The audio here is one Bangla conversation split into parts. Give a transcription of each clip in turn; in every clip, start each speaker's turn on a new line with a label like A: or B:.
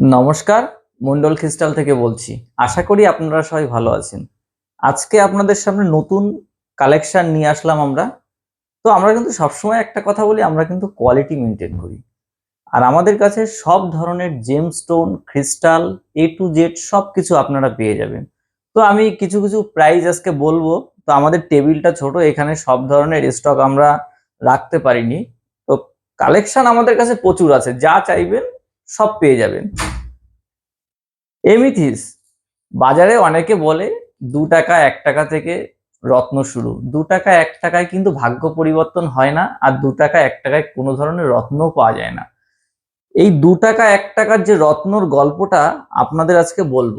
A: নমস্কার, মন্ডল খ্রিস্টাল থেকে বলছি। আশা করি আপনারা সবাই ভালো আছেন। আজকে আপনাদের সামনে নতুন কালেকশন নিয়ে আসলাম আমরা। তো আমরা কিন্তু সবসময় একটা কথা বলি, আমরা কিন্তু কোয়ালিটি মেনটেন করি। আর আমাদের কাছে সব ধরনের gemstone crystal A to Z সব কিছু আপনারা পেয়ে যাবেন। তো আমি কিছু কিছু প্রাইস আজকে বলব। তো আমাদের টেবিলটা ছোট, এখানে সব ধরনের স্টক আমরা রাখতে পারিনি। তো কালেকশন আমাদের কাছে প্রচুর আছে, যা চাইবেন সব পেয়ে যাবেন। এমিথিস, বাজারে অনেকে বলে দু টাকা, এক টাকা থেকে রত্ন শুরু। দু টাকা, এক টাকায় কিন্তু ভাগ্য পরিবর্তন হয় না, আর দু টাকা, এক টাকায় কোনো ধরনের রত্নও পাওয়া যায় না। এই দু টাকা, এক টাকার যে রত্নর গল্পটা আপনাদের আজকে বলব।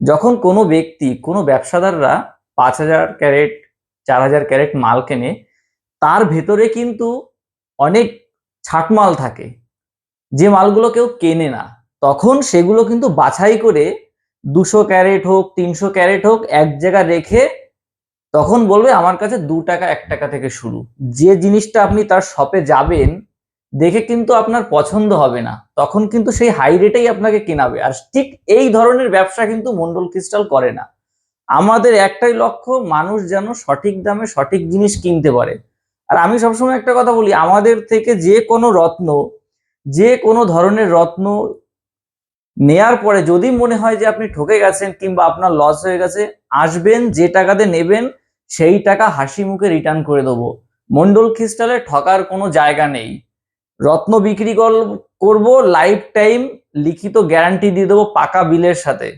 A: যখন কোনো ব্যক্তি, কোনো ব্যবসাদাররা পাঁচ হাজার ক্যারেট, চার হাজার ক্যারেট মাল কেনে, তার ভেতরে কিন্তু অনেক ছাটমাল থাকে। যে মালগুলো কেউ কেনে না, তখন সেগুলো কিন্তু বাছাই করে দুশো ক্যারেট হোক, তিনশো ক্যারেট হোক, এক জায়গায় রেখে তখন বলবে আমার কাছে দু টাকা, এক টাকা থেকে শুরু। যে জিনিসটা আপনি তার শপে যাবেন, দেখে কিন্তু আপনার পছন্দ হবে না। তখন কিন্তু সেই হাই রেটেই আপনাকে কেনাবে। আর ঠিক এই ধরনের ব্যবসা কিন্তু মন্ডল ক্রিস্টাল করে না। আমাদের একটাই লক্ষ্য, মানুষ যেন সঠিক দামে সঠিক জিনিস কিনতে পারে। আর আমি সবসময় একটা কথা বলি, আমাদের থেকে যে কোনো রত্ন যে কোনো ধরনের রত্ন নেয়ার পরে যদি মনে হয় যে আপনি ঠকে গেছেন কিংবা আপনার লস হয়ে গেছে, আসবেন, যে টাকাতে নেবেন, সেই টাকা হাসি মুখে রিটার্ন করে দেবো। মন্ডল ক্রিস্টালে ঠকার কোনো জায়গা নেই। রত্ন বিক্রি কর- করব লাইফ টাইম লিখিত গ্যারান্টি দিয়ে দেবো পাকা বিলের সাথে।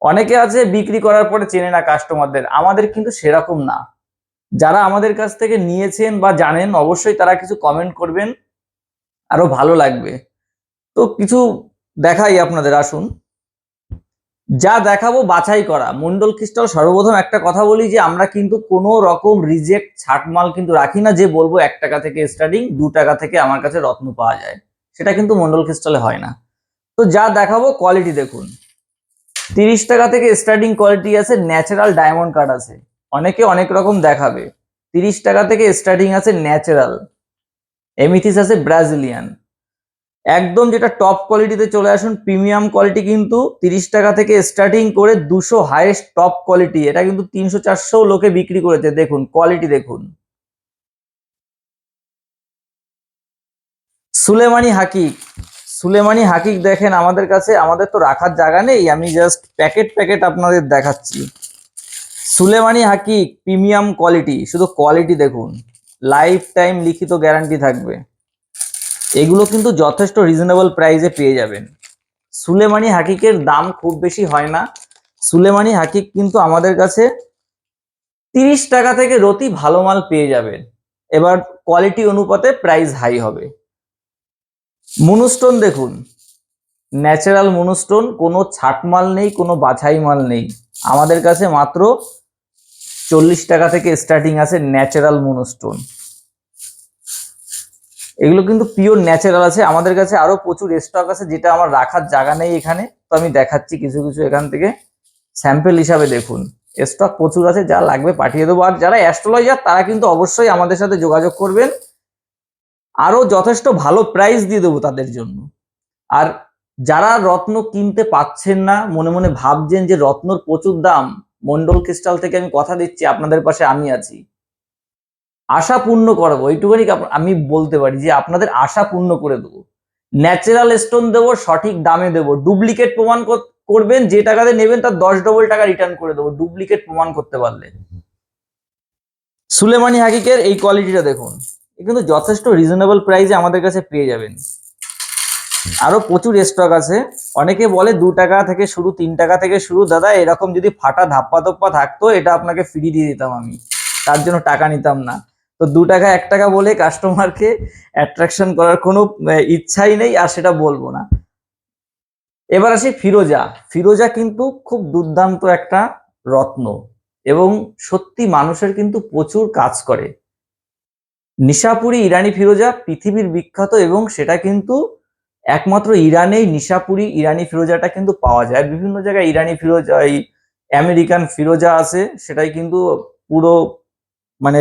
A: অনেকে আছে বিক্রি করার পরে চেনে না কাস্টমারদের আমাদের কিন্তু সেরকম না। যারা আমাদের কাছ থেকে নিয়েছেন বা জানেন, অবশ্যই তারা কিছু কমেন্ট করবেন। আরও ভালো লাগবে। তো কিছু দেখাই আপনাদের, আসুন। যা দেখাবো বাছাই করা। মন্ডল ক্রিস্টাল সর্বপ্রথম একটা কথা বলি যে, আমরা কিন্তু কোনো রকম রিজেক্ট ছাটমাল কিন্তু রাখি না যে বলব এক টাকা থেকে স্টার্টিং দু টাকা থেকে আমার কাছে রত্ন পাওয়া যায়। সেটা কিন্তু মন্ডল ক্রিস্টালে হয় না। তো যা দেখাবো কোয়ালিটি দেখুন। তিরিশ টাকা থেকে স্টার্টিং কোয়ালিটি আছে ন্যাচারাল ডায়মন্ড কার্ড আছে। অনেকে অনেক রকম দেখাবে। তিরিশ টাকা থেকে স্টার্টিং আছে ন্যাচারাল এমিথিস আছে ব্রাজিলিয়ান। একদম যেটা টপ কোয়ালিটিতে চলে আসুন প্রিমিয়াম কোয়ালিটি কিন্তু তিরিশ টাকা থেকে স্টার্টিং করে দুশো হাইয়েস্ট টপ কোয়ালিটি এটা কিন্তু তিনশো চারশো লোকে বিক্রি করেছে। দেখুন কোয়ালিটি দেখুন। সুলেমানি হাকিক সুলেমানি হাকিক দেখেন আমাদের কাছে, আমাদের তো রাখার জায়গা নেই, আমি জাস্ট প্যাকেট প্যাকেট আপনাদের দেখাচ্ছি। সুলেমানি হাকিক প্রিমিয়াম কোয়ালিটি শুধু কোয়ালিটি দেখুন। লাইফ টাইম লিখিত গ্যারান্টি থাকবে। এগুলো কিন্তু যথেষ্ট রিজনেবল প্রাইসে পেয়ে যাবেন। সুলেমানি হাকিকের দাম খুব বেশি হয় না। সুলেমানি হাকিক কিন্তু আমাদের কাছে তিরিশ টাকা থেকে রতি ভালো মাল পেয়ে যাবেন এবার কোয়ালিটি অনুপাতে প্রাইস হাই হবে। মুনুস্টোন দেখুন। ন্যাচারাল মুনুস্টোন, কোনো ছাট মাল নেই, কোনো বাছাই মাল নেই। আমাদের কাছে মাত্র চল্লিশ টাকা থেকে স্টার্টিং আছে ন্যাচারাল মুনুস্টোন এগুলো কিন্তু পিওর ন্যাচারাল আছে। আমাদের কাছে আরও প্রচুর স্টক আছে যেটা আমার রাখার জায়গা নেই এখানে। তো আমি দেখাচ্ছি কিছু কিছু এখান থেকে। স্যাম্পেল হিসাবে দেখুন। স্টক প্রচুর আছে, যা লাগবে পাঠিয়ে দেবো। আর যারা অ্যাস্ট্রোলজার তারা কিন্তু অবশ্যই আমাদের সাথে যোগাযোগ করবেন। আরও যথেষ্ট ভালো প্রাইস দিয়ে দেবো তাদের জন্য। আর যারা রত্ন কিনতে পাচ্ছেন না, মনে মনে ভাবছেন যে রত্নর প্রচুর দাম মন্ডল ক্রিস্টাল থেকে আমি কথা দিচ্ছি, আপনাদের পাশে আমি আছি। আশা পূর্ণ করাবো এইটুখানি আপ- আমি বলতে পারি যে আপনাদের আশা পূর্ণ করে দেবো। ন্যাচারাল স্টোন দেবো, সঠিক দামে দেবো। ডুপ্লিকেট প্রমাণ করবেন, যে টাকাতে নেবেন তার দশ ডবল টাকা রিটার্ন করে দেবো, ডুপ্লিকেট প্রমাণ করতে পারলে। সুলেমানি হাকিকের এই কোয়ালিটিটা দেখুন কিন্তু যথেষ্ট রিজনেবল প্রাইসে আমাদের কাছে পেয়ে যাবেন। আরও প্রচুর স্টক আছে। অনেকে বলে দু টাকা থেকে শুরু, তিন টাকা থেকে শুরু। দাদা, এরকম যদি ফাটা ধাপ্পা ধপ্পা থাকতো, এটা আপনাকে ফ্রি দিয়ে দিতাম আমি। তার জন্য টাকা নিতাম না। তো দু টাকা, এক টাকা বলে কাস্টমারকে অ্যাট্রাকশন করার কোনো ইচ্ছাই নেই, আর সেটা বলব না। এবার আসি ফিরোজা। ফিরোজা কিন্তু খুব দুর্দান্ত একটা রত্ন এবং সত্যি মানুষের কিন্তু প্রচুর কাজ করে। নিশাপুরি ইরানি ফিরোজা পৃথিবীর বিখ্যাত এবং সেটা কিন্তু একমাত্র ইরানেই নিশাপুরি ইরানি ফিরোজাটা কিন্তু পাওয়া যায়। বিভিন্ন জায়গায় ইরানি ফিরোজা এই আমেরিকান ফিরোজা আছে, সেটাই কিন্তু পুরো মানে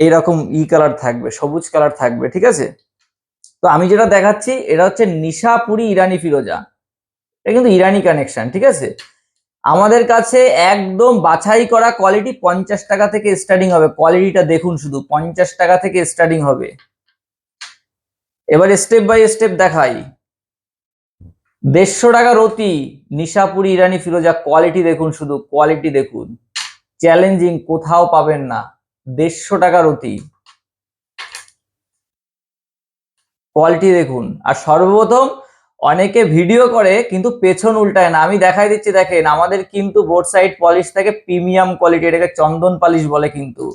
A: এইরকম ই কালার থাকবে, সবুজ কালার থাকবে, ঠিক আছে? তো আমি যেটা দেখাচ্ছি, এটা হচ্ছে নিশাপুরি ইরানি ফিরোজা। এটা কিন্তু ইরানি কানেকশন ঠিক আছে? আমাদের কাছে একদম বাছাই করা কোয়ালিটি পঞ্চাশ টাকা থেকে স্টার্টিং হবে। কোয়ালিটিটা দেখুন শুধু, পঞ্চাশ টাকা থেকে স্টার্টিং হবে। এবার স্টেপ বাই স্টেপ দেখাই। দেড়শো টাকা রতি, নিশাপুরি, ইরানি ফিরোজা কোয়ালিটি দেখুন শুধু কোয়ালিটি দেখুন। চ্যালেঞ্জিং কোথাও পাবেন না। দেড়শো টাকা রতি। কোয়ালিটি দেখুন। আর সর্বপ্রথম, অনেকে ভিডিও করে, কিন্তু পেছন উল্টায় না। আমি দেখাই দিচ্ছি, দেখেন, আমাদের কিন্তু বোর্ড সাইড পলিশ থাকে প্রিমিয়াম কোয়ালিটি এটাকে চন্দন পালিশ বলে কিন্তু।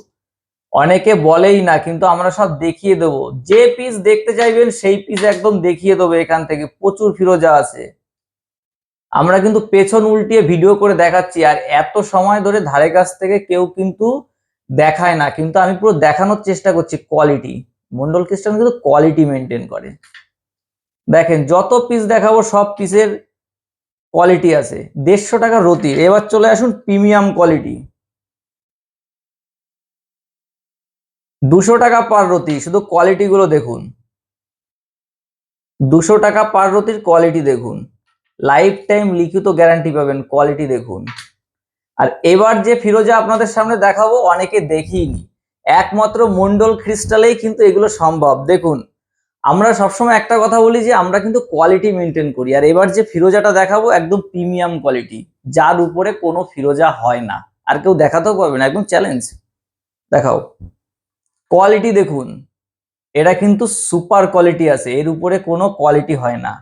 A: অনেকে বলেই না, কিন্তু আমরা সব দেখিয়ে দেবো। যে পিস দেখতে চাইবেন, সেই পিস একদম দেখিয়ে দেবো এখান থেকে। প্রচুর ফিরোজা আছে। আমরা কিন্তু পেছন উল্টিয়ে ভিডিও করে দেখাচ্ছি, আর এত সময় ধরে ধারে কাছ থেকে কেউ কিন্তু দেখায় না। কিন্তু আমি পুরো দেখানোর চেষ্টা করছি কোয়ালিটি মন্ডল খ্রিস্টান কিন্তু কোয়ালিটি মেনটেন করে। দেখেন, যত পিস দেখাবো, সব পিসের কোয়ালিটি আছে। দেড়শো টাকা রতি। এবার চলে আসুন প্রিমিয়াম কোয়ালিটি দুশো টাকা পার রতি শুধু কোয়ালিটি গুলো দেখুন। দুশো টাকা পার রতির কোয়ালিটি দেখুন। লাইফ টাইম লিখিত গ্যারান্টি পাবেন কোয়ালিটি দেখুন। আর এবার যে ফিরোজা আপনাদের সামনে দেখাবো, অনেকে দেখিনি। একমাত্র মন্ডল ক্রিস্টালেই কিন্তু এগুলো সম্ভব। দেখুন, আমরা সবসময় একটা কথা বলি যে, আমরা কিন্তু কোয়ালিটি মেনটেন করি। আর এবার যে ফিরোজাটা দেখাবো, একদম প্রিমিয়াম কোয়ালিটি যার উপরে কোনো ফিরোজা হয় না। আর কেউ দেখাতেও পারবে না, একদম চ্যালেঞ্জ দেখাও। কোয়ালিটি দেখুন এটা কিন্তু সুপার কোয়ালিটি আছে, এর উপরে কোনো কোয়ালিটি হয় না।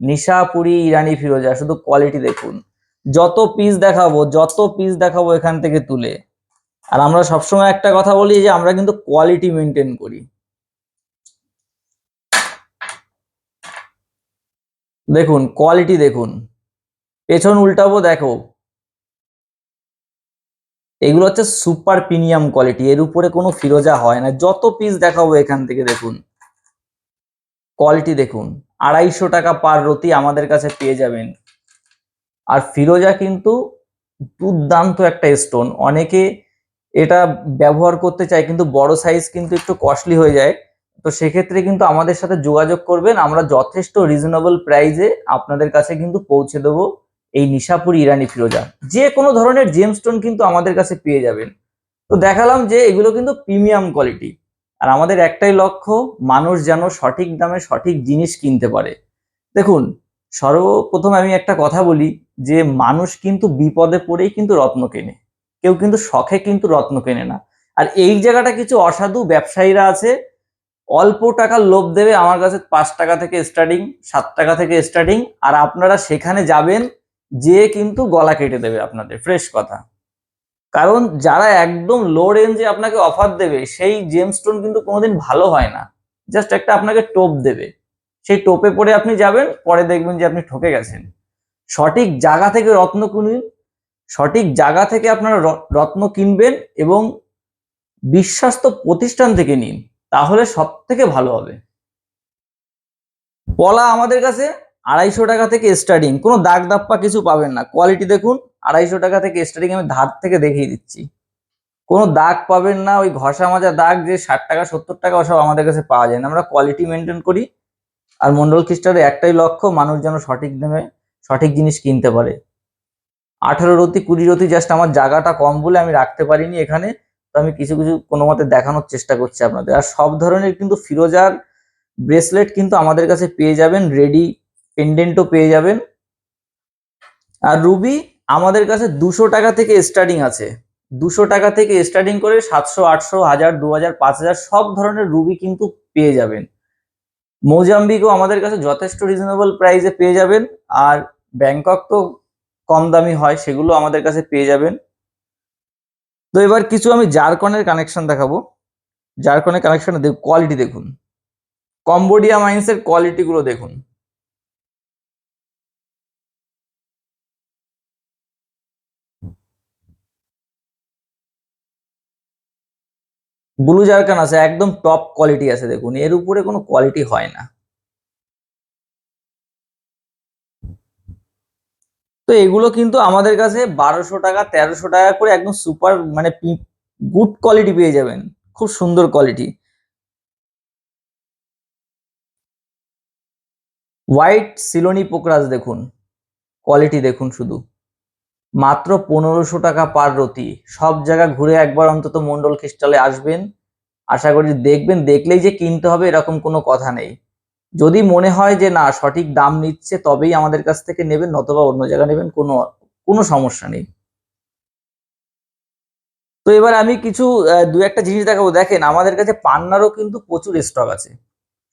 A: নিশাপুরি ইরানি ফিরোজা শুধু কোয়ালিটি দেখুন। যত পিস দেখাবো, যত পিস দেখাবো এখান থেকে তুলে। আর আমরা সবসময় একটা কথা বলি যে, আমরা কিন্তু কোয়ালিটি মেনটেন করি। দেখুন কোয়ালিটি দেখুন। পেছন উল্টাবো, দেখো এগুলো হচ্ছে সুপার প্রিমিয়াম কোয়ালিটি এর উপরে কোনো ফিরোজা হয় না। যত পিস দেখাবো এখান থেকে দেখুন কোয়ালিটি দেখুন, আড়াইশো টাকা পার রতি আমাদের কাছে পেয়ে যাবেন। আর ফিরোজা কিন্তু দুর্দান্ত একটা স্টোন অনেকে এটা ব্যবহার করতে চায়, কিন্তু বড় সাইজ কিন্তু একটু কস্টলি হয়ে যায়। তো সেক্ষেত্রে কিন্তু আমাদের সাথে যোগাযোগ করবেন, আমরা যথেষ্ট রিজনেবল প্রাইজে আপনাদের কাছে কিন্তু পৌঁছে দেবো। এই নিশাপুরি ইরানি ফিরোজা। যে কোনো ধরনের জেমস্টোন কিন্তু আমাদের কাছে পেয়ে যাবেন। তো দেখালাম যে এগুলো কিন্তু প্রিমিয়াম কোয়ালিটি আর আমাদের একটাই লক্ষ্য, মানুষ যেন সঠিক দামে সঠিক জিনিস কিনতে পারে। দেখুন, সর্বপ্রথম আমি একটা কথা বলি যে মানুষ কিন্তু বিপদে পড়েই কিন্তু রত্ন কেনে। কেউ কিন্তু শখে কিন্তু রত্ন কেনে না। আর এই জায়গাটা কিছু অসাধু ব্যবসায়ীরা আছে, অল্প টাকার লোভ দেবে আমার কাছে পাঁচ টাকা থেকে স্টার্টিং সাত টাকা থেকে স্টার্টিং আর আপনারা সেখানে যাবেন যে কিন্তু গলা কেটে দেবে আপনাদের ফ্রেশ কথা। কারণ যারা একদম লো রেঞ্জে আপনাকে অফার দেবে, সেই জেমস্টোন কিন্তু কোনোদিন ভালো হয় না। জাস্ট একটা আপনাকে টোপ দেবে। সেই টোপে পরে আপনি যাবেন, পরে দেখবেন যে আপনি ঠকে গেছেন। সঠিক জায়গা থেকে রত্ন কিনুন, সঠিক জায়গা থেকে আপনারা রত্ন কিনবেন এবং বিশ্বাস্ত প্রতিষ্ঠান থেকে নিন, তাহলে সব থেকে ভালো হবে। পলা আমাদের কাছে আড়াইশো টাকা থেকে স্টার্টিং কোনো দাগ দাপ্পা কিছু পাবেন না। কোয়ালিটি দেখুন, আড়াইশো টাকা থেকে স্টার্টিং আমি ধার থেকে দেখিয়ে দিচ্ছি। কোনো দাগ পাবেন না, ওই ঘষা মাজা দাগ যে ষাট টাকা, সত্তর টাকা ওসব আমাদের কাছে পাওয়া যায় না। আমরা কোয়ালিটি মেনটেন করি। আর মন্ডল খ্রিস্টারের একটাই লক্ষ্য, মানুষ যেন সঠিক দামে সঠিক জিনিস কিনতে পারে। আঠেরো রতি, কুড়ি রতি জাস্ট আমার জায়গাটা কম বলে আমি রাখতে পারিনি এখানে। তো আমি কিছু কিছু কোনো মতে দেখানোর চেষ্টা করছি আপনাদের। আর সব ধরনের কিন্তু ফিরোজার ব্রেসলেট কিন্তু আমাদের কাছে পেয়ে যাবেন রেডি পেন্ডেন্টও পেয়ে যাবেন। আর রুবি আমাদের কাছে দুশো টাকা থেকে স্টার্টিং আছে। দুশো টাকা থেকে স্টার্টিং করে সাতশো, আটশো, হাজার, দু হাজার, পাঁচ হাজার সব ধরনের রুবি কিন্তু পেয়ে যাবেন। মৌজাম্বিকও আমাদের কাছে যথেষ্ট রিজনেবল প্রাইসে পেয়ে যাবেন। আর ব্যাংকক তো কম দামি হয়, সেগুলো আমাদের কাছে পেয়ে যাবেন। তো এবার কিছু আমি জারকনের কানেকশন দেখাবো। জারকনের কানেকশন কোয়ালিটি দেখুন। কম্বোডিয়া মাইন্সের কোয়ালিটিগুলো দেখুন। ব্লু জারকান আছে, একদম টপ কোয়ালিটি আছে দেখুন, এর উপরে কোনো কোয়ালিটি হয় না। তো এগুলো কিন্তু আমাদের কাছে বারোশো টাকা, তেরোশো টাকা করে একদম সুপার মানে গুড কোয়ালিটি পেয়ে যাবেন, খুব সুন্দর কোয়ালিটি হোয়াইট সিলোনি পোকরাজ দেখুন কোয়ালিটি দেখুন শুধু। মাত্র পনেরোশো টাকা পার রতি। সব জায়গা ঘুরে একবার অন্তত মন্ডল ক্রিস্টালে আসবেন। আশা করি দেখবেন, দেখলেই যে কিনতে হবে এরকম কোনো কথা নেই। যদি মনে হয় যে না, সঠিক দাম নিচ্ছে, তবেই আমাদের কাছ থেকে নেবেন, নতবা অন্য জায়গা নেবেন, কোনো কোনো সমস্যা নেই। তো এবার আমি কিছু দু একটা জিনিস দেখাবো। দেখেন, আমাদের কাছে পান্নারও কিন্তু প্রচুর স্টক আছে।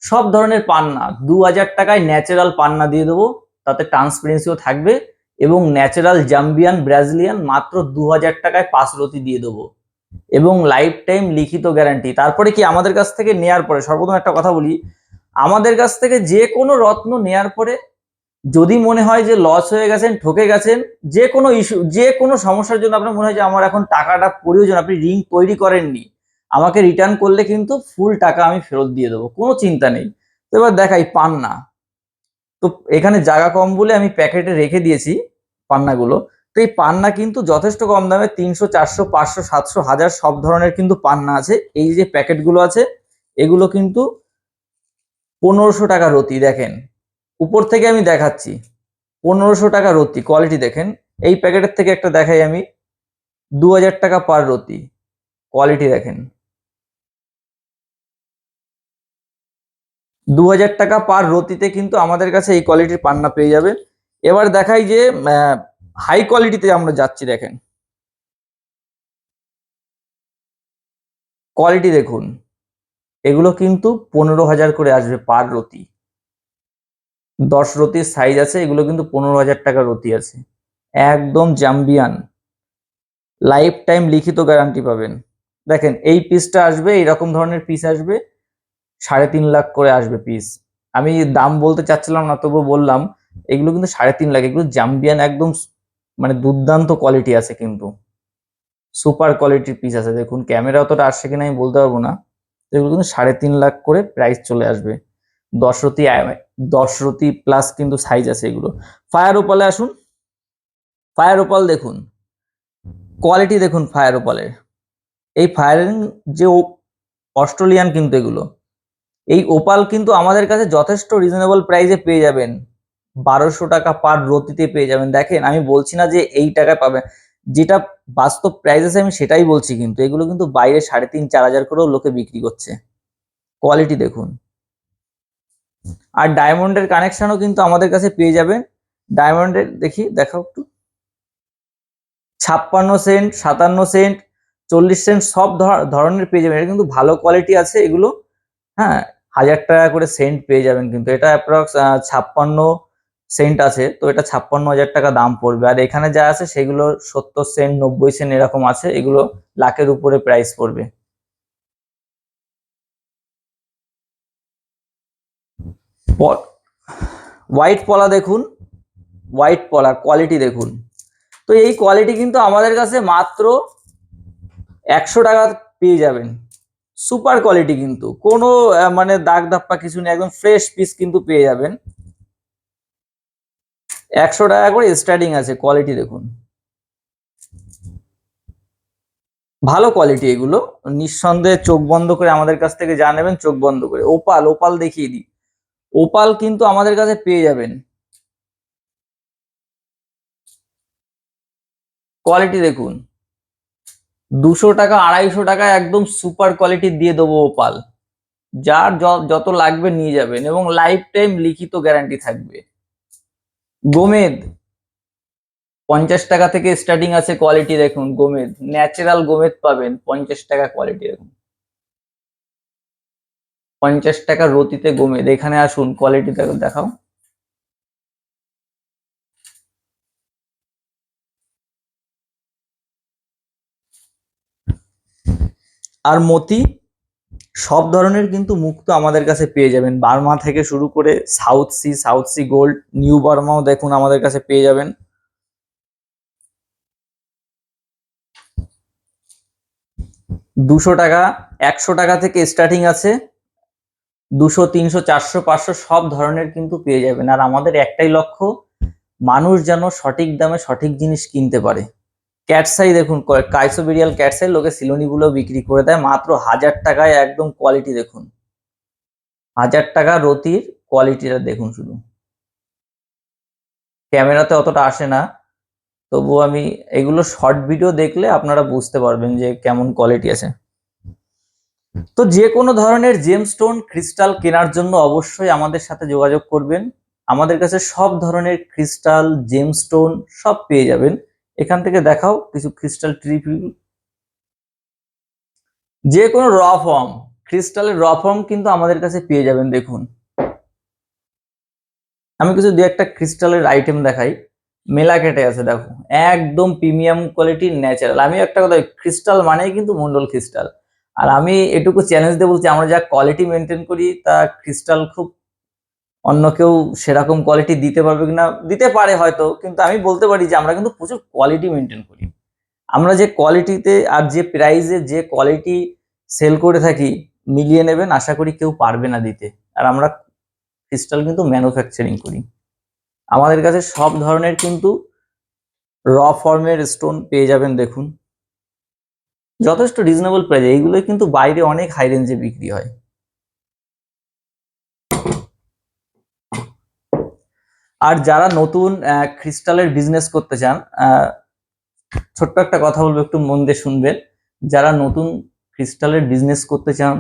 A: সব ধরনের পান্না। দু হাজার টাকায় ন্যাচারাল পান্না দিয়ে দেবো। তাতে ট্রান্সপারেন্সিও থাকবে। এবং ন্যাচারাল জাম্বিয়ান ব্রাজিলিয়ান মাত্র দু হাজার টাকায় পাঁচ রতি দিয়ে দেবো। এবং লাইফ টাইম লিখিত গ্যারান্টি তারপরে কি আমাদের কাছ থেকে নেয়ার পরে, সর্বপ্রথম একটা কথা বলি, আমাদের কাছ থেকে যে কোনো রত্ন নেয়ার পরে যদি মনে হয় যে লস হয়ে গেছেন, ঠকে গেছেন, যে কোনো ইস্যু যে কোনো সমস্যার জন্য আপনার মনে হয় যে আমার এখন টাকাটা প্রয়োজন, আপনি রিং তৈরি করেননি, আমাকে রিটার্ন করলে কিন্তু ফুল টাকা আমি ফেরত দিয়ে দেবো। কোনো চিন্তা নেই। তো এবার দেখাই পান্না তো এখানে জায়গা কম বলে আমি প্যাকেটে রেখে দিয়েছি পান্নাগুলো। তো এই পান্না কিন্তু যথেষ্ট কম দামে তিনশো, চারশো, পাঁচশো, সাতশো, হাজার সব ধরনের কিন্তু পান্না আছে। এই যে প্যাকেটগুলো আছে, এগুলো কিন্তু পনেরোশো টাকা রতি, দেখেন। উপর থেকে আমি দেখাচ্ছি, পনেরোশো টাকা রতি কোয়ালিটি দেখেন। এই প্যাকেটের থেকে একটা দেখাই আমি, দু হাজার টাকা পার রতি কোয়ালিটি দেখেন। দু হাজার টাকা পার রতিতে কিন্তু আমাদের কাছে এই কোয়ালিটির পান্না পেয়ে যাবে। এবার দেখাই যে হাই কোয়ালিটিতে আমরা যাচ্ছি, দেখেন। কোয়ালিটি দেখুন, এগুলো কিন্তু পনেরো হাজার করে আসবে পার রতি। দশ রতির সাইজ আছে, এগুলো কিন্তু পনেরো হাজার টাকা রতি আছে। একদম জাম্বিয়ান। লাইফ টাইম লিখিত গ্যারান্টি পাবেন। দেখেন, এই পিসটা আসবে এইরকম ধরনের পিস আসবে। সাড়ে তিন লাখ করে আসবে পিস আমি দাম বলতে চাচ্ছিলাম না তবু বললাম, এগুলো কিন্তু সাড়ে তিন লাখ, এগুলো জাম্বিয়ান একদম মানে দুর্দান্ত কোয়ালিটি আছে কিন্তু। সুপার কোয়ালিটির পিস আছে। দেখুন ক্যামেরা অতটা আসছে কিনা আমি বলতে পারব না। এগুলো কিন্তু সাড়ে তিন লাখ করে প্রাইস চলে আসবে। দশ রতি আয়- দশ রতি প্লাস কিন্তু সাইজ আছে এগুলো। ফায়ার ওপালে আসুন। ফায়ার ওপাল দেখুন। কোয়ালিটি দেখুন ফায়ার ওপালের এই ফায়ারিং যে অস্ট্রেলিয়ান কিন্তু এগুলো। এই ওপাল কিন্তু আমাদের কাছে যথেষ্ট রিজনেবল প্রাইসে পেয়ে যাবেন। বারোশো টাকা পার রতিতে পেয়ে যাবেন। দেখেন, আমি বলছি না যে এই টাকায় পাবেন। যেটা বাস্তব প্রাইস আছে, আমি সেটাই বলছি কিন্তু, এগুলো কিন্তু বাইরে সাড়ে তিন, চার হাজার করেও লোকে বিক্রি করছে। কোয়ালিটি দেখুন। আর ডায়মন্ডের কানেকশনও কিন্তু আমাদের কাছে পেয়ে যাবেন। ডায়মন্ডের দেখি, দেখাও একটু। ছাপ্পান্ন সেন্ট সাতান্ন সেন্ট চল্লিশ সেন্ট সব ধর- ধরনের পেয়ে যাবেন। এটা কিন্তু ভালো কোয়ালিটি আছে এগুলো। হ্যাঁ হাজার টাকা করে সেন্ট পেয়ে যাবেন কিন্তু। এটা অ্যাপ্রক্স ছাপ্পান্ন সেন্ট আছে, তো এটা ছাপ্পান্ন হাজার টাকা দাম পড়বে। আর এখানে যা আছে, সেগুলো সত্তর সেন্ট নব্বই সেন্ট এরকম আছে, এগুলো লাখের উপরে প্রাইস পড়বে। হোয়াইট পলা দেখুন হোয়াইট পলা কোয়ালিটি দেখুন। তো এই কোয়ালিটি কিন্তু আমাদের কাছে মাত্র একশো টাকা পেয়ে যাবেন। সুপার কোয়ালিটি কিন্তু। কোনো মানে দাগ ধাপ্পা কিছু নেই, একদম ফ্রেশ পিস কিন্তু পেয়ে যাবেন। একশো টাকা করে স্টার্টিং আছে কোয়ালিটি দেখুন। ভালো কোয়ালিটি এগুলো। নিঃসন্দেহে চোখ বন্ধ করে আমাদের কাছ থেকে যা নেবেন, চোখ বন্ধ করে। ওপাল ওপাল দেখিয়ে দিই। ওপাল কিন্তু আমাদের কাছে পেয়ে যাবেন। কোয়ালিটি দেখুন। দুশো টাকা, আড়াইশো টাকা একদম সুপার কোয়ালিটি দিয়ে দেবো ওপাল যার যত লাগবে নিয়ে যাবেন এবং লাইফ টাইম লিখিত গ্যারান্টি থাকবে। গোমেদ পঞ্চাশ টাকা থেকে স্টার্টিং আছে কোয়ালিটি দেখুন গোমেদ ন্যাচারাল গোমেদ পাবেন পঞ্চাশ টাকা কোয়ালিটি দেখুন। পঞ্চাশ টাকা রতিতে গোমেদ এখানে আসুন কোয়ালিটি দেখাও। আর মতি, সব ধরনের কিন্তু মুক্ত আমাদের কাছে পেয়ে যাবেন। বার্মা থেকে শুরু করে south sea south sea gold, new বার্মাও দেখুন আমাদের কাছে পেয়ে যাবেন। দুশো টাকা, একশো টাকা থেকে স্টার্টিং আছে। দুশো, তিনশো, চারশো, পাঁচশো, সব ধরনের কিন্তু পেয়ে যাবেন। আর আমাদের একটাই লক্ষ্য, মানুষ যেন সঠিক দামে সঠিক জিনিস কিনতে পারে। ক্যাটসাই দেখুন কাইসোবেরিয়াল ক্যাটসাই লোকে সিলোনিগুলো বিক্রি করে দেয়, মাত্র হাজার টাকায় একদম কোয়ালিটি দেখুন। হাজার টাকা রতির কোয়ালিটিটা দেখুন শুধু। ক্যামেরাতে অতটা আসে না, তবু আমি এগুলো শর্ট ভিডিও দেখলে আপনারা বুঝতে পারবেন যে কেমন কোয়ালিটি আছে। তো যে কোনো ধরনের জেম স্টোন ক্রিস্টাল কেনার জন্য অবশ্যই আমাদের সাথে যোগাযোগ করবেন। আমাদের কাছে সব ধরনের ক্রিস্টাল জেম স্টোন সব পেয়ে যাবেন। এখান থেকে দেখাও কিছু ক্রিস্টাল ট্রিপিল যে কোনো র ফর্ম ক্রিস্টালের র ফর্ম কিন্তু আমাদের কাছে পেয়ে যাবেন, দেখুন। আমি কিছু দু একটা ক্রিস্টালের আইটেম দেখাই। মেলা কেটে আছে, দেখো। একদম প্রিমিয়াম কোয়ালিটির ন্যাচারাল আমি একটা কথা ক্রিস্টাল মানেই কিন্তু মন্ডল ক্রিস্টাল আর আমি এটুকু চ্যালেঞ্জ দিয়ে বলছি, আমরা যা কোয়ালিটি মেনটেন করি, তা ক্রিস্টাল খুব অন্য কেউ সেরকম কোয়ালিটি দিতে পারবে কিনা, দিতে পারে হয়তো, কিন্তু আমি বলতে পারি যে আমরা কিন্তু প্রচুর কোয়ালিটি মেনটেন করি। আমরা যে কোয়ালিটিতে আর যে প্রাইসে যে কোয়ালিটি সেল করে থাকি, মিলিয়ে নেবেন, আশা করি কেউ পারবে না দিতে। আর আমরা ক্রিস্টাল কিন্তু ম্যানুফ্যাকচারিং করি। আমাদের কাছে সব ধরনের কিন্তু র ফর্মের স্টোন পেয়ে যাবেন, দেখুন। যথেষ্ট রিজনেবল প্রাইস এইগুলো কিন্তু বাইরে অনেক হাই রেঞ্জে বিক্রি হয়। আর যারা নতুন ক্রিস্টালের বিজনেস করতে চান ছোট্ট একটা কথা বলব, একটু মন দিয়ে শুনবেন। যারা নতুন ক্রিস্টালের বিজনেস করতে চান,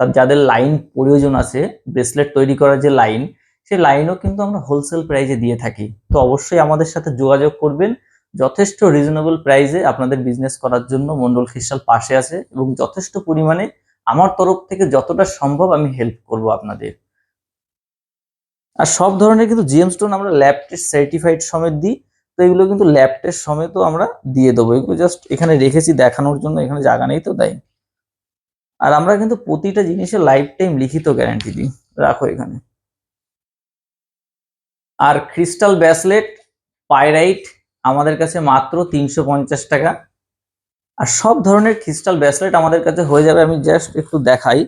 A: তার যাদের লাইন প্রয়োজন আছে ব্রেসলেট তৈরি করার যে লাইন সেই লাইনও কিন্তু আমরা হোলসেল প্রাইজে দিয়ে থাকি। তো অবশ্যই আমাদের সাথে যোগাযোগ করবেন। যথেষ্ট রিজনেবল প্রাইজে আপনাদের বিজনেস করার জন্য মন্ডল ক্রিস্টাল পাশে আছে এবং যথেষ্ট পরিমাণে আমার তরফ থেকে যতটা সম্ভব আমি হেল্প করব আপনাদের। আর সব ধরনের কিন্তু জিএম স্টোন আমরা ল্যাব টেস্ট সার্টিফাইড সমেত দিই, তো এগুলো কিন্তু ল্যাব টেস্ট সমেতও আমরা দিয়ে দেবো। এগুলো জাস্ট এখানে রেখেছি, দেখানোর জন্য এখানে জায়গা নেই তো, তাই আর আমরা কিন্তু প্রতিটা জিনিসের লাইফ টাইম লিখিত গ্যারান্টি দিই। রাখো এখানে। আর ক্রিস্টাল ব্যাসলেট পাইরাইট আমাদের কাছে মাত্র তিনশো পঞ্চাশ টাকা। আর সব ধরনের ক্রিস্টাল ব্যাসলেট আমাদের কাছে হয়ে যাবে, আমি জাস্ট একটু দেখাই।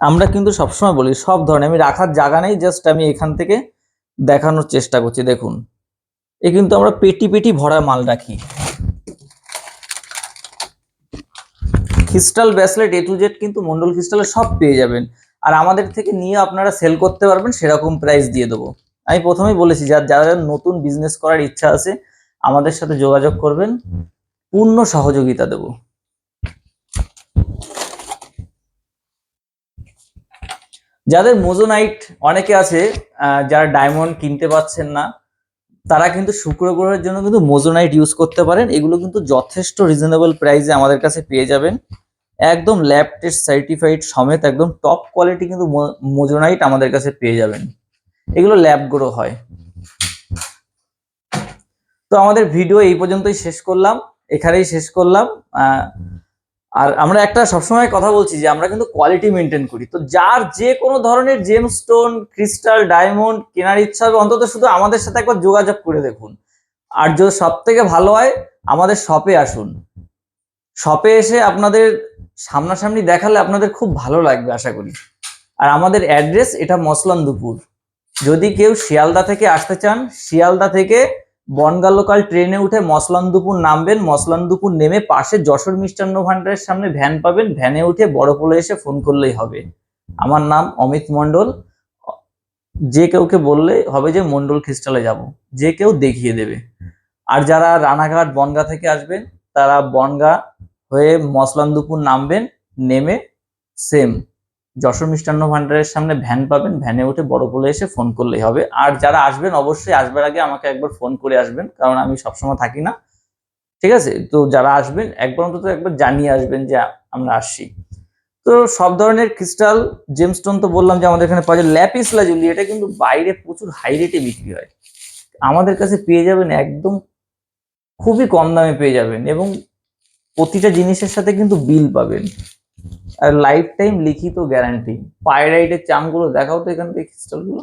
A: আমরা কিন্তু সবসময় বলি, সব ধরনের, আমি রাখার জায়গা নেই জাস্ট আমি এখান থেকে দেখানোর চেষ্টা করছি, দেখুন। এ কিন্তু আমরা পেটি পেটি ভরা মাল রাখি। Crystal bracelet A to Z কিন্তু মন্ডল ক্রিস্টালের সব পেয়ে যাবেন। আর আমাদের থেকে নিয়ে আপনারা সেল করতে পারবেন, সেরকম প্রাইস দিয়ে দেবো। আমি প্রথমেই বলেছি, যার, যারা নতুন বিজনেস করার ইচ্ছা আছে, আমাদের সাথে যোগাযোগ করবেন। পূর্ণ সহযোগিতা দেব। যাদের মোজোনাইট অনেকে আছে যারা ডায়মন্ড কিনতে পাচ্ছেন না, তারা কিন্তু শুক্র গ্রহের জন্য কিন্তু মোজোনাইট ইউজ করতে পারেন। এগুলো কিন্তু যথেষ্ট রিজনেবল প্রাইসে আমাদের কাছে পেয়ে যাবেন। একদম ল্যাব টেস্ট সার্টিফাইড সমেত একদম টপ কোয়ালিটি কিন্তু মোজোনাইট আমাদের কাছে পেয়ে যাবেন। এগুলো ল্যাব গ্রো হয়। তো আমাদের ভিডিও এই পর্যন্তই শেষ করলাম। এখানেই শেষ করলাম। আর আমরা একটা সবসময় কথা বলছি যে আমরা কিন্তু কোয়ালিটি মেনটেন করি। তো যার যে কোনো ধরনের জেম স্টোন ক্রিস্টাল ডায়মন্ড কেনার ইচ্ছা হবে, অন্তত শুধু আমাদের সাথে একবার যোগাযোগ করে দেখুন। আর যদি সব থেকে ভালো হয়, আমাদের শপে আসুন। শপে এসে আপনাদের সামনাসামনি দেখালে আপনাদের খুব ভালো লাগবে, আশা করি। আর আমাদের অ্যাড্রেস এটা মসলান দুপুর যদি কেউ শিয়ালদা থেকে আসতে চান, শিয়ালদা থেকে বনগা লোকাল ট্রেনে উঠে মসলানদুপুর নামবেন। মসলানদুপুর নেমে পাশে যশোর মিষ্টান্ন ভান্ডারের সামনে ভ্যান পাবেন। ভ্যানে উঠে বড় পোলে এসে ফোন করলেই হবে। আমার নাম অমিত মণ্ডল। যে কেউকে বললে হবে যে মণ্ডল খ্রিস্টালে যাব। যে কেউ দেখিয়ে দেবে। আর যারা রানাঘাট বনগা থেকে আসবেন, তারা বনগা হয়ে মসলানদুপুর নামবেন। নেমে সেম। যশোর মিষ্টান্ন ভান্ডারের সামনে ভ্যান পাবেন, ভ্যানে উঠে বড় পোলে এসে ফোন করলেই হবে। আর যারা আসবেন, অবশ্যই আসবার আগে আমাকে একবার ফোন করে আসবেন, কারণ আমি সবসময় থাকি না। ঠিক আছে? তো যারা আসবেন, একবার অন্তত একবার জানিয়ে আসবেন যে আমরা আসছি। তো সব ধরনের ক্রিস্টাল জেমস্টোন তো বললাম যে আমাদের এখানে পাওয়া যায়। ল্যাপিস লাজুলি এটা কিন্তু বাইরে প্রচুর হাই রেটে বিক্রি হয়। আমাদের কাছে পেয়ে যাবেন একদম খুবই কম দামে পেয়ে যাবেন এবং প্রতিটা জিনিসের সাথে কিন্তু বিল পাবেন। আর লাইফ টাইম লিখিত গ্যারান্টি পাইরাইটের চামগুলো দেখাও তো এখান থেকে ক্রিস্টালগুলো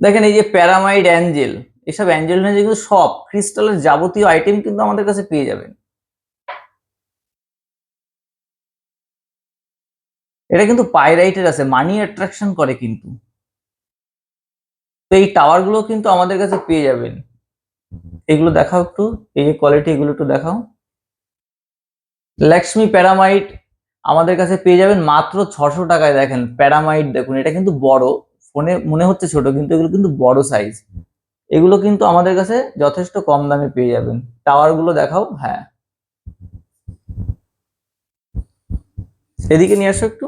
A: দেখেন এই যে প্যারামাইড অ্যাঞ্জেল এসব অ্যাঞ্জেল ফ্যাঞ্জেল কিন্তু সব ক্রিস্টালের যাবতীয় আইটেম কিন্তু আমাদের কাছে পেয়ে যাবেন। এটা কিন্তু পাইরাইটের আছে মানি অ্যাট্রাকশন করে কিন্তু। তো এই টাওয়ারগুলো কিন্তু আমাদের কাছে পেয়ে যাবেন। এগুলো দেখাও একটু, এই যে কোয়ালিটি এগুলো একটু দেখাও। লক্ষ্মী প্যারামাইট আমাদের কাছে পেয়ে যাবেন মাত্র ছশো টাকায় দেখেন প্যারামাইট দেখুন, এটা কিন্তু বড়, ফোনে মনে হচ্ছে ছোট, কিন্তু এগুলো কিন্তু বড় সাইজ এগুলো কিন্তু আমাদের কাছে যথেষ্ট কম দামে পেয়ে যাবেন। টাওয়ারগুলো দেখাও হ্যাঁ। এদিকে নিয়ে আসো একটু।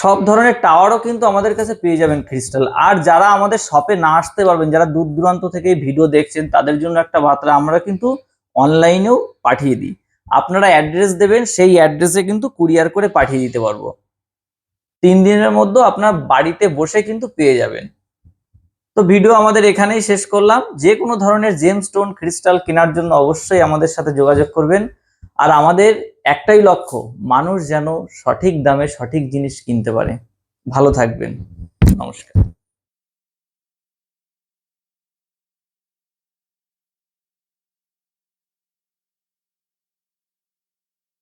A: সব ধরনের টাওয়ারও কিন্তু আমাদের কাছে পেয়ে যাবেন ক্রিস্টাল আর যারা আমাদের শপে না আসতে পারবেন, যারা দূর দূরান্ত থেকে ভিডিও দেখছেন, তাদের জন্য একটা বার্তা, আমরা কিন্তু অনলাইনেও পাঠিয়ে দিই। আপনারা অ্যাড্রেস দেবেন, সেই অ্যাড্রেসে কিন্তু কুরিয়ার করে পাঠিয়ে দিতে পারব। তিন দিনের মধ্যে আপনার বাড়িতে বসে কিন্তু পেয়ে যাবেন। তো ভিডিও আমাদের এখানেই শেষ করলাম। যে কোনো ধরনের জেম স্টোন ক্রিস্টাল কেনার জন্য অবশ্যই আমাদের সাথে যোগাযোগ করবেন। আর আমাদের একটাই লক্ষ্য, মানুষ যেন সঠিক দামে সঠিক জিনিস কিনতে পারে। ভালো থাকবেন। নমস্কার।